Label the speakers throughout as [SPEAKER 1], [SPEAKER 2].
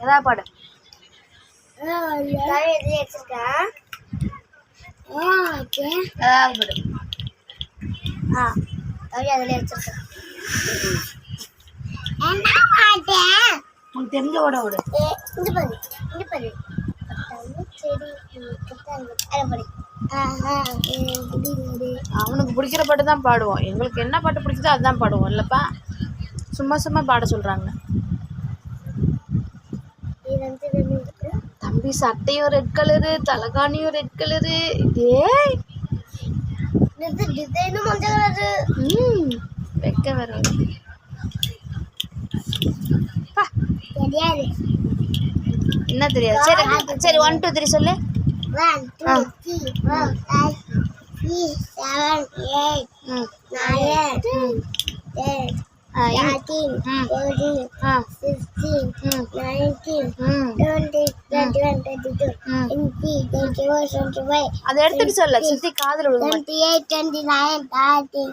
[SPEAKER 1] ஏதாவது பாடு.
[SPEAKER 2] வச்சிருக்கேன்
[SPEAKER 1] ஏதாவது பாடு.
[SPEAKER 2] ஆ அதில் வச்சிருக்கேன்
[SPEAKER 1] உனக்கு தெரிஞ்ச ஓட
[SPEAKER 2] இது பண்ணு இது பண்ணு இது
[SPEAKER 1] அவனுக்கு பிடிக்கிற பாட்டு தான் பாடுவோம். எங்களுக்கு என்ன பாட்டு பிடிக்குதோ அதுதான் பாடுவோம். இல்லைப்பா சும்மா சும்மா பாட சொல்கிறாங்க
[SPEAKER 2] இது வந்து இது இருக்கு
[SPEAKER 1] தம்பி சட்டையும் ரெட் கலரு தலகாணியும் ரெட் கலரு
[SPEAKER 2] இது. டிசைனும் மஞ்சள் கலரு
[SPEAKER 1] ம் வெக்க
[SPEAKER 2] தெரியாது.
[SPEAKER 1] என்ன தெரியாது? சரி சரி ஒன் டூ த்ரீ சொல்லு.
[SPEAKER 2] One two three four five six seven eight nine ten thirteen. Fourteen sixteen nineteen twenty twenty one twenty two twenty twenty four twenty five
[SPEAKER 1] அதை எடுத்துட்டு சொல்ல சுத்தி காதுல விழுங்க
[SPEAKER 2] twenty eight twenty nine thirty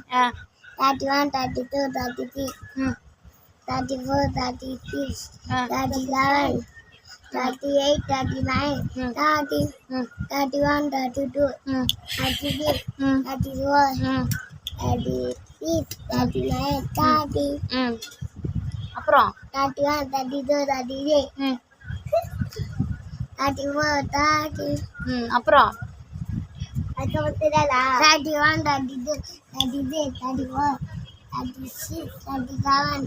[SPEAKER 2] thirty one thirty two thirty three thirty four thirty six thirty seven thirty eight thirty nine
[SPEAKER 1] hmm.
[SPEAKER 2] Thirty
[SPEAKER 1] hmm
[SPEAKER 2] thirty one thirty two
[SPEAKER 1] hmm
[SPEAKER 2] thirty three
[SPEAKER 1] hmm
[SPEAKER 2] thirty four
[SPEAKER 1] hmm
[SPEAKER 2] thirty six thirty nine thirty
[SPEAKER 1] hmm அப்புறம்?
[SPEAKER 2] Thirty one thirty two thirty three
[SPEAKER 1] hmm
[SPEAKER 2] thirty four thirty
[SPEAKER 1] hmm அப்புறம்?
[SPEAKER 2] அதுக்கப்புறம் thirty one thirty two thirty three thirty four thirty six thirty seven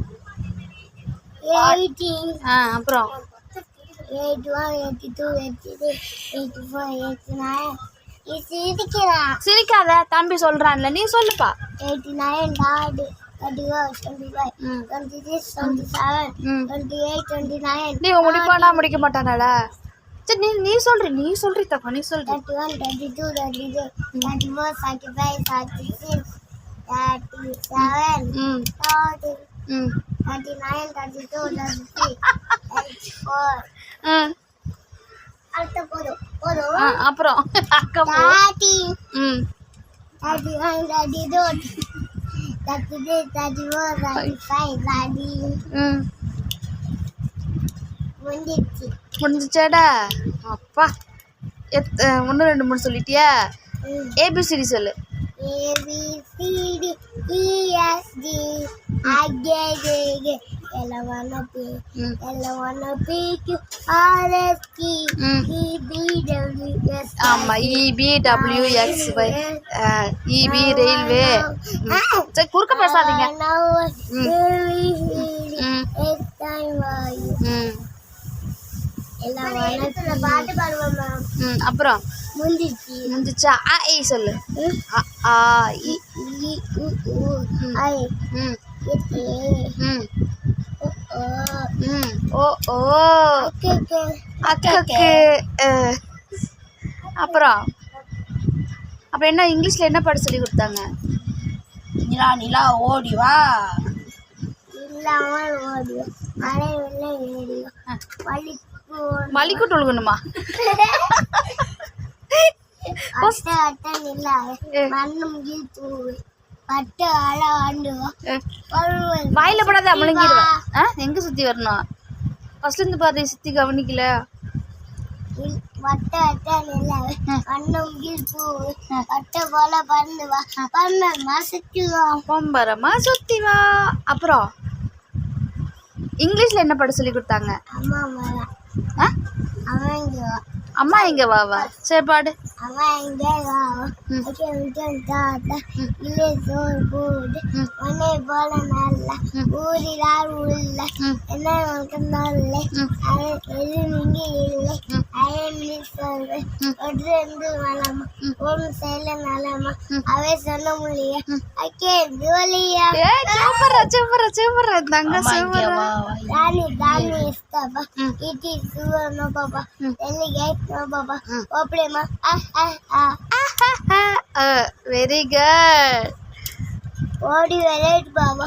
[SPEAKER 2] eighteen
[SPEAKER 1] ah அப்புறம்?
[SPEAKER 2] Eighty one eighty two eighty three eighty four eighty nine இது இருக்கிறான்
[SPEAKER 1] சிரிக்காத தம்பி சொல்றான்ல நீ சொல்லுப்பா.
[SPEAKER 2] Eighty nine thirty thirty four twenty five twenty six twenty seven twenty eight twenty nine
[SPEAKER 1] நீ முடிப்பானா முடிக்க மாட்டானாடா சரி நீ நீ சொல்றி நீ சொல்றி தப்பா நீ சொல்றி.
[SPEAKER 2] Thirty one thirty two thirty three thirty four thirty five thirty six thirty seven
[SPEAKER 1] hmm.
[SPEAKER 2] Thirty
[SPEAKER 1] hmm.
[SPEAKER 2] Thirty nine thirty two thirty three thirty four
[SPEAKER 1] hmm
[SPEAKER 2] அடுத்த போதும் போதும்
[SPEAKER 1] அப்புறம் அக்கா போ.
[SPEAKER 2] Thirty
[SPEAKER 1] hmm.
[SPEAKER 2] Thirty one thirty two thirty three thirty four thirty five thirty
[SPEAKER 1] hmm. முடிஞ்சிச்சாடா? அப்பா. எத் ஒன்று ரெண்டு மூணு சொல்லிட்டியா? ஏபிசிடி சொல்லு. டபிள்யூ எக்ஸ் ஒய் இபி ரயில்வே. சரி குறுக்க பேசாதீங்க. ம் ம்
[SPEAKER 2] எல்லாம் வனத்துல பாட்டு பாடுவோம் மேம்
[SPEAKER 1] ம் அப்புறம்?
[SPEAKER 2] முந்திச்சு.
[SPEAKER 1] முடிஞ்சிச்சா ஆ ஏ சொல்லு. ஆ இ
[SPEAKER 2] இ உ உ. ஐ.
[SPEAKER 1] ம். ம். ம். ஓ ஓ.
[SPEAKER 2] அக்கக்கு.
[SPEAKER 1] அப்புறம்? அப்புறம் என்ன இங்கிலீஷில் என்ன பாட சொல்லி கொடுத்தாங்க? நிலா நிலா ஓடி வா.
[SPEAKER 2] இல்லாமல் ஓடியும் மழை வெள்ளை ஏடியும் பள்ளிக்கு ஆண்டுவா பருவம்
[SPEAKER 1] வாயில படாத முழுங்கிடுவேன் ஆ? எங்கே சுற்றி வரணும்? ஃபர்ஸ்ட்லேருந்து பாரு சுற்றி கவனிக்கல.
[SPEAKER 2] வட்ட போல பறந்து வா. பறந்த மசிக்குவோம்
[SPEAKER 1] பொம்பரமா சுற்றி வா. அப்புறம் இங்கிலீஷில் என்ன பாட சொல்லி கொடுத்தாங்க?
[SPEAKER 2] அம்மா
[SPEAKER 1] அம்மா எங்கே வா வா சரி பாடு
[SPEAKER 2] அவன் இங்கே வா
[SPEAKER 1] ம்.
[SPEAKER 2] ஓகே விட்டன் தாத்தா இல்லை சோறு போடு. உன்னை போல நல்ல. ஊரிலார் உள்ள என்ன வழக்கம்தான் இல்லை எதுவுமிங்க இல்லை அயமினி
[SPEAKER 1] சொல்வே
[SPEAKER 2] ஒன்று என்று வளமா ஒன்று செயல நலமா அவை சொன்ன முடியா அக்கே
[SPEAKER 1] தோலியா சூப்பரா சூப்பரா சூப்பரா வெரி குட்
[SPEAKER 2] ஓடி விளையாட்டு பாபா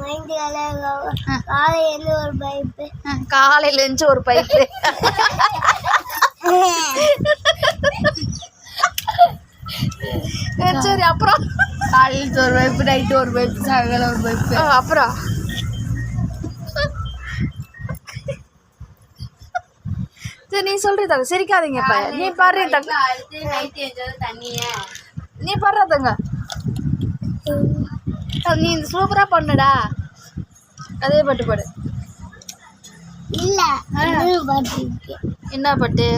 [SPEAKER 2] மைண்ட் விளையாடு பாபா காலை எழுந்து ஒரு பைப்பு
[SPEAKER 1] காலையில இருந்து ஒரு பைப்பு சரி அப்புறம்?
[SPEAKER 3] காலையில் ஒரு பைப்பு நைட்டு ஒரு பைப்பு சாயங்காலம் ஒரு பைப்பு
[SPEAKER 1] அப்புறம்? சரி நீ சொல்றி தங்க சிரிக்காதீங்க இப்ப. நீ பாரு தங்க. நீ பாடுற தங்க. நீ இந்த சூப்பரா பண்ணுடா. அதே பாட்டு பாடு.
[SPEAKER 2] இல்ல
[SPEAKER 1] என்ன பாட்டு?